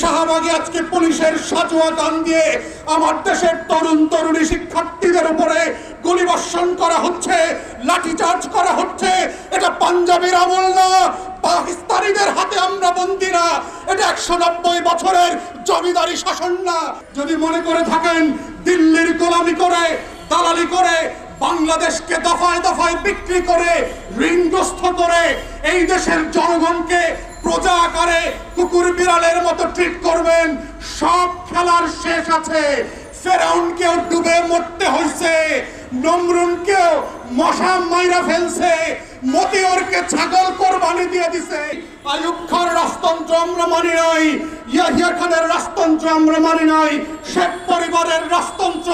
শাহবাগে আজকে পুলিশের সাজোয়া গান দিয়ে আমার দেশের তরুণ তরুণী শিক্ষার্থীদের উপরে গুলিবর্ষণ করা হচ্ছে, লাঠিচার্জ করা হচ্ছে। এটা পাঞ্জাবের আমল না, পাকিস্তানিদের হাতে আমরা বন্দি না। এটা একশো নব্বই বছরের জমিদারি শাসন না। যদি মনে করে থাকেন, দিল্লির গোলামি করে, দালালি করে, বাংলাদেশকে দফায় দফায় বিক্রি করে, ঋণগ্রস্ত করে, এই দেশের জনগণকে প্রজা আকারে কুকুর বিড়ালের মতো ট্রিট করবেন। সব খেলার শেষ আছে। ফেরাউনকেও ডুবে মরতে হয়েছে নমরুনকেও মশা মাইরা ফেলছে। মতিয়রকে ছাগল কোরবানি দিয়ে দিছে। আয়ুব খান রাজতন্ত্র আমরা মানি নাই। ইয়াহিয়া খানের রাজতন্ত্র আমরা মানি নাই। শেখ পরিবারের রাজতন্ত্র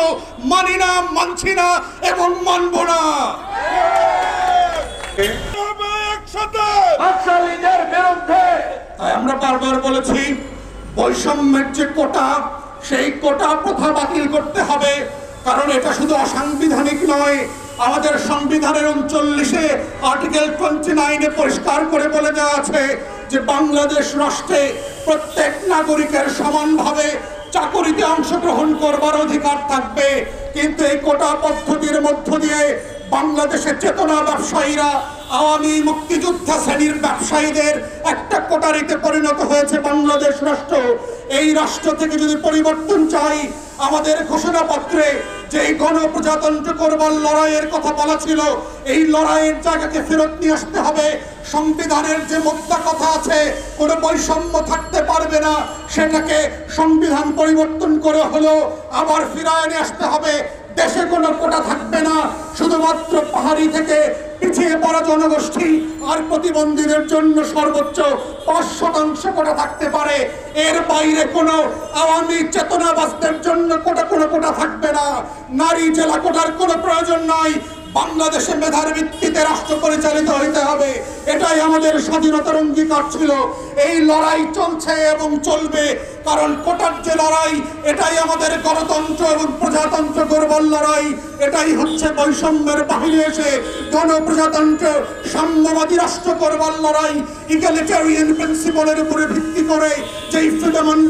মানি না মানছি না এবং মানব না। বাকশালীদের বিরুদ্ধে তাই আমরা বারবার বলেছি, বৈষম্যের যে কোটা, সেই কোটা প্রথা বাতিল করতে হবে? কারণ এটা শুধু অসাংবিধানিক নয়, আমাদের সংবিধানের উনচল্লিশে আর্টিকেল টোয়েন্টি নাইনে পরিষ্কার করে বলে দেওয়া আছে যে বাংলাদেশ রাষ্ট্রে প্রত্যেক নাগরিকের সমানভাবে চাকরিতে অংশগ্রহণ করবার অধিকার থাকবে। কিন্তু এই কোটা পদ্ধতির মধ্য দিয়ে বাংলাদেশের চেতনা ব্যবসায়ীরা আওয়ামী মুক্তিযোদ্ধা শ্রেণির ব্যবসায়ীদের একটা কোটারিতে পরিণত হয়েছে বাংলাদেশ রাষ্ট্র। এই রাষ্ট্র থেকে যদি পরিবর্তন চাই, আমাদের ঘোষণাপত্রে যে গণপ্রজাতন্ত্র করবার লড়াইয়ের কথা বলা ছিল, এই লড়াইয়ের জায়গাকে ফেরত নিয়ে আসতে হবে। সংবিধানের যে মোদ্দা কথা আছে, কোনো বৈষম্য থাকতে পারবে না। সেটাকে সংবিধান পরিবর্তন করে হলো আবার ফিরায় নিয়ে আসতে হবে। দেশে কোনো কোটা থাকবে না। শুধুমাত্র পাহাড়ি থেকে পিছিয়ে পড়া জনগোষ্ঠী আর প্রতিবন্ধীদের জন্য সর্বোচ্চ পাঁচ শতাংশ কোটা থাকতে পারে। এর বাইরে কোনো আওয়ামী চেতনাবাসদের জন্য কোটা কোনো কোটা থাকবে না। নারী জেলা কোটার কোনো প্রয়োজন নাই। বাংলাদেশে মেধার ভিত্তিতে রাষ্ট্র পরিচালিত হইতে হবে। এটাই আমাদের স্বাধীনতার অঙ্গীকার ছিল। এই লড়াই চলছে এবং চলবে। কারণ কোটার যে লড়াই, এটাই আমাদের গণতন্ত্র এবং প্রজাতন্ত্র গর্বর লড়াই। এটাই হচ্ছে বৈষম্যের বাহিরে এসে গণপ্রজাতন্ত্র, সাম্যবাদী রাষ্ট্র করবার লড়াই ইগালিটারিয়ান প্রিন্সিপালের উপরে ভিত্তি করে, যেই ফ্রিডম অ্যান্ড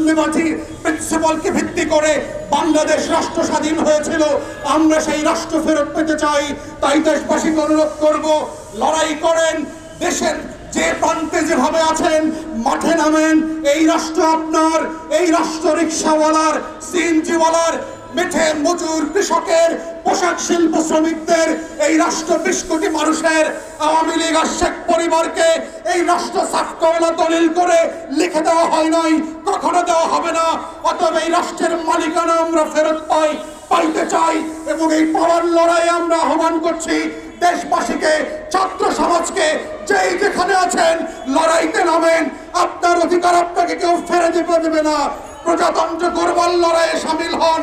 প্রিন্সিপালকে ভিত্তি করে বাংলাদেশ রাষ্ট্র স্বাধীন হয়েছিল, আমরা সেই রাষ্ট্র ফেরত পেতে চাই। তাই দেশবাসীকে অনুরোধ করব, লড়াই করেন, দেশের প্রান্তে যেভাবে আছেন, মাঠে নামেন। এই রাষ্ট্র আপনার, এই রাষ্ট্র রিক্সাওয়ালার, সিএনজিওয়ালার, মেঠে মজুর কৃষকের, পোশাক শিল্প শ্রমিকদের, এই রাষ্ট্র বিশ কোটি মানুষের, আওয়ামী লীগ আর শেখ পরিবারকে এই রাষ্ট্র সাফকওয়ালা দলিল করে লিখে দেওয়া হয় নাই, কখনো দেওয়া হবে না। অতএব এই রাষ্ট্রের মালিকানা আমরা ফেরত পাই, পাইতে চাই এবং এই পাওয়ার লড়াই আমরা আহ্বান করছি দেশবাসীকে, ছাত্র সমাজকে যেই যেখানে আছেন, লড়াইতে নামেন। আপনার অধিকার আপনাকে কেউ ফেরে দিতে দেবে না। প্রজাতন্ত্র দুর্বল লড়াইয়ে সামিল হন।